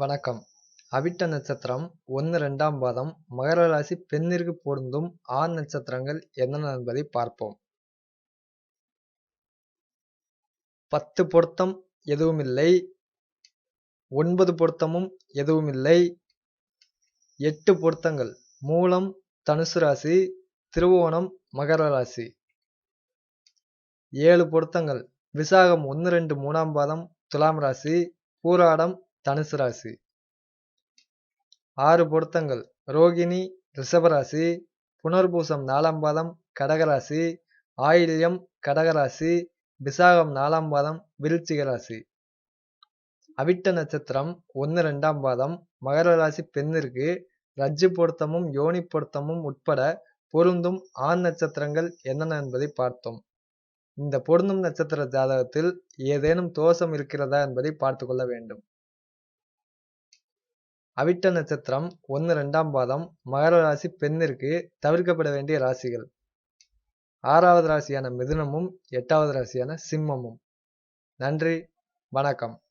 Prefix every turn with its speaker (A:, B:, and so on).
A: வணக்கம். அவிட்ட நட்சத்திரம் ஒன்று ரெண்டாம் பாதம். மகர ராசி பெண்ணிற்கு பொருந்தும் ஆண் நட்சத்திரங்கள் என்னென்ன என்பதை பார்ப்போம். பத்து பொருத்தம் எதுவுமில்லை ஒன்பது பொருத்தமும் எதுவுமில்லை எட்டு பொருத்தங்கள். மூலம் தனுசு ராசி திருவோணம் மகர ராசி. ஏழு பொருத்தங்கள். விசாகம் ஒன்று ரெண்டு மூணாம் பாதம். துலாம் ராசி பூராடம் தனுசு ராசி. ஆறு பொருத்தங்கள். ரோகிணி ரிஷபராசி புனர்பூசம் நாலாம் பாதம் கடகராசி ஆயில்யம் கடகராசி விசாகம் நாலாம் பாதம் விருச்சிக ராசி. அவிட்ட நட்சத்திரம் ஒன்று ரெண்டாம் பாதம் மகர ராசி பெண்ணிற்கு ரஜ்ஜு பொருத்தமும் யோனி பொருத்தமும் உட்பட பொருந்தும் ஆண் நட்சத்திரங்கள் என்னென்ன என்பதை பார்த்தோம். இந்த பொருந்தும் நட்சத்திர ஜாதகத்தில் ஏதேனும் தோஷம் இருக்கிறதா என்பதை பார்த்து கொள்ள வேண்டும். அவிட்ட நட்சத்திரம் ஒன்று ரெண்டாம் பாதம். மகர ராசி பெண்ணிற்கு தவிர்க்கப்பட வேண்டிய ராசிகள். ஆறாவது ராசியான மிதுனமும் எட்டாவது ராசியான சிம்மமும். நன்றி வணக்கம்.